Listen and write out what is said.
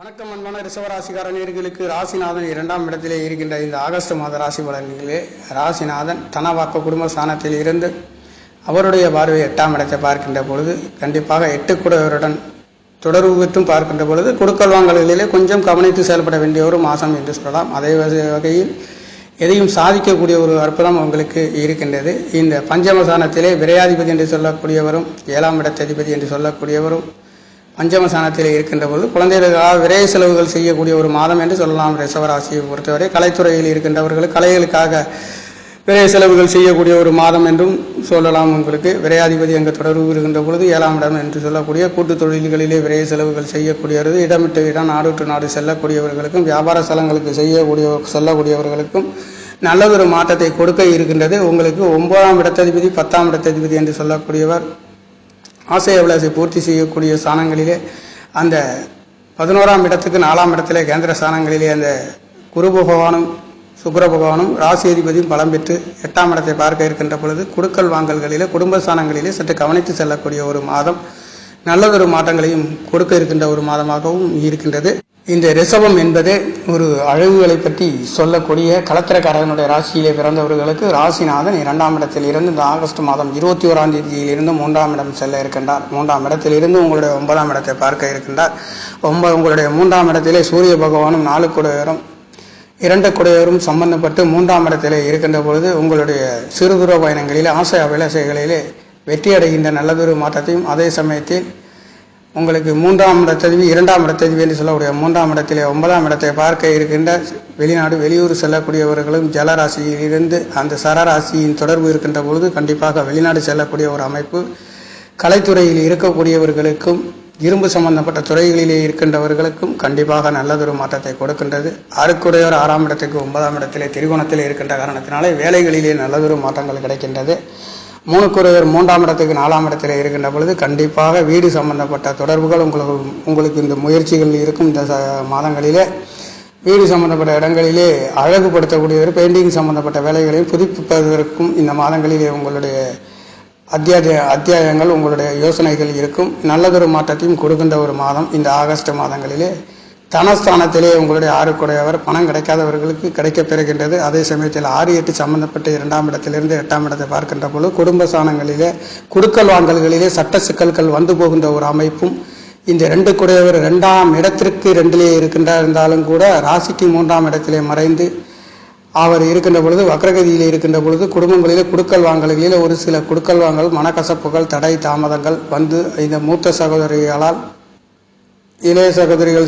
வணக்கம் அன்பான ரிசவராசிகார நேர்களுக்கு ராசிநாதன் இரண்டாம் இடத்திலே இருக்கின்ற இந்த ஆகஸ்ட் மாத ராசி பலன்களே. ராசிநாதன் தனவாக்க குடும்ப ஸ்தானத்தில் இருந்து அவருடைய பார்வை எட்டாம் இடத்தை பார்க்கின்ற பொழுது கண்டிப்பாக எட்டு கூடவருடன் தொடர்பு விட்டும் பார்க்கின்ற பொழுது கொடுக்கல் வாங்கல்களிலே கொஞ்சம் கவனித்து செயல்பட வேண்டிய ஒரு மாதம் என்று சொல்லலாம். அதே வகையில் எதையும் சாதிக்கக்கூடிய ஒரு அற்புதம் உங்களுக்கு இருக்கின்றது. இந்த பஞ்சமசானத்திலே விரையாதிபதி என்று சொல்லக்கூடியவரும் ஏழாம் இடத்ததிபதி என்று சொல்லக்கூடியவரும் பஞ்சமசானத்தில் இருக்கின்ற பொழுது குழந்தைகளுக்காக விரைய செலவுகள் செய்யக்கூடிய ஒரு மாதம் என்று சொல்லலாம். ரிஷவராசியை பொறுத்தவரை கலைத்துறையில் இருக்கின்றவர்கள் கலைகளுக்காக விரைய செலவுகள் செய்யக்கூடிய ஒரு மாதம் என்றும் சொல்லலாம் உங்களுக்கு. விரையாதிபதி அங்கு தொடர்பு இருக்கின்ற பொழுது ஏழாம் இடம் என்று சொல்லக்கூடிய கூட்டு தொழில்களிலே விரைய செலவுகள் செய்யக்கூடியது இடமிட்டு இடம் நாடு நாடு செல்லக்கூடியவர்களுக்கும் வியாபார ஸ்தலங்களுக்கு செய்யக்கூடிய செல்லக்கூடியவர்களுக்கும் நல்லதொரு மாற்றத்தை கொடுக்க இருக்கின்றது. உங்களுக்கு ஒன்பதாம் இடத்ததிபதி பத்தாம் இடத்ததிபதி என்று சொல்லக்கூடியவர் ஆசை அபிலாசை பூர்த்தி செய்யக்கூடிய ஸ்தானங்களிலே அந்த பதினோராம் இடத்துக்கு நாலாம் இடத்திலே கேந்திர ஸ்தானங்களிலே அந்த குரு பகவானும் சுக்கர பகவானும் ராசி அதிபதியும் பலம் பெற்று எட்டாம் இடத்தை பார்க்க இருக்கின்ற பொழுது குடுக்கல் வாங்கல்களிலே குடும்ப ஸ்தானங்களிலே சற்று கவனித்து செல்லக்கூடிய ஒரு மாதம் நல்லதொரு மாற்றங்களையும் கொடுக்க இருக்கின்ற ஒரு மாதமாகவும் இருக்கின்றது. இந்த ரிஷபம் என்பது ஒரு அழகுகளை பற்றி சொல்லக்கூடிய கலத்திரக்காரனுடைய ராசியிலே பிறந்தவர்களுக்கு ராசிநாதன் இரண்டாம் இடத்தில் இருந்து இந்த ஆகஸ்ட் மாதம் இருபத்தி ஓராம் தேதியிலிருந்து மூன்றாம் இடம் செல்ல இருக்கின்றார். மூன்றாம் இடத்திலிருந்து உங்களுடைய ஒன்பதாம் இடத்தை பார்க்க இருக்கின்றார். ஒன்பது உங்களுடைய மூன்றாம் இடத்திலே சூரிய பகவானும் நாலு குடையரும் இரண்டு குடையரும் சம்பந்தப்பட்டு மூன்றாம் இடத்திலே இருக்கின்ற பொழுது உங்களுடைய சிறு தூர பயணங்களிலே ஆசை அபிலாசைகளிலே வெற்றி அடைகின்ற நல்லதொரு மாற்றத்தையும் அதே சமயத்தில் உங்களுக்கு மூன்றாம் இடத்ததிவி இரண்டாம் இடத்ததிவி என்று சொல்லக்கூடிய மூன்றாம் இடத்திலே ஒன்பதாம் இடத்தை பார்க்க இருக்கின்ற வெளிநாடு வெளியூர் செல்லக்கூடியவர்களும் ஜலராசியில் இருந்து அந்த சரராசியின் தொடர்பு இருக்கின்ற பொழுது கண்டிப்பாக வெளிநாடு செல்லக்கூடிய ஒரு அமைப்பு. கலைத்துறையில் இருக்கக்கூடியவர்களுக்கும் இரும்பு சம்பந்தப்பட்ட துறைகளிலே இருக்கின்றவர்களுக்கும் கண்டிப்பாக நல்லதொரு மாற்றத்தை கொடுக்கின்றது. அருக்குடையோர் ஆறாம் இடத்துக்கு ஒன்பதாம் இடத்திலே திருகோணத்தில் இருக்கின்ற காரணத்தினாலே வேலைகளிலே நல்லதொரு மாற்றங்கள் கிடைக்கின்றது. மூணுக்குறையர் மூன்றாம் இடத்துக்கு நாலாம் இடத்தில் இருக்கின்ற பொழுது கண்டிப்பாக வீடு சம்பந்தப்பட்ட தொடர்புகள் உங்களுக்கு உங்களுக்கு இந்த முயற்சிகள் இருக்கும் இந்த மாதங்களிலே. வீடு சம்பந்தப்பட்ட இடங்களிலே அழகுபடுத்தக்கூடிய பெயிண்டிங் சம்பந்தப்பட்ட வேலைகளையும் புதுப்பிப்பதற்கும் இந்த மாதங்களிலே உங்களுடைய அத்தியாய அத்தியாயங்கள் உங்களுடைய யோசனைகள் இருக்கும். நல்லதொரு மாற்றத்தையும் கொடுக்கின்ற ஒரு மாதம் இந்த ஆகஸ்ட் மாதங்களிலே. தனஸ்தானத்திலே உங்களுடைய ஆறுக்குடையவர் பணம் கிடைக்காதவர்களுக்கு கிடைக்க பெறுகின்றது அதே சமயத்தில் ஆறு எட்டு சம்பந்தப்பட்ட இரண்டாம் இடத்திலிருந்து எட்டாம் இடத்தை பார்க்கின்ற பொழுது குடும்ப ஸ்தானங்களிலே குடுக்கல் வாங்கல்களிலே சட்ட சிக்கல்கள் வந்து போகின்ற ஒரு அமைப்பும் இந்த ரெண்டு குடையவர் ரெண்டாம் இடத்திற்கு ரெண்டிலே இருக்கின்றார் இருந்தாலும் கூட ராசிக்கு மூன்றாம் இடத்திலே மறைந்து அவர் இருக்கின்ற பொழுது வக்ரகதியில் இருக்கின்ற பொழுது குடும்பங்களிலே குடுக்கல் வாங்கல்களில் ஒரு சில குடுக்கல் வாங்கல் மனக்கசப்புகள் தடை தாமதங்கள் வந்து இந்த மூத்த சகோதரிகளால் இளைய சகோதரிகள்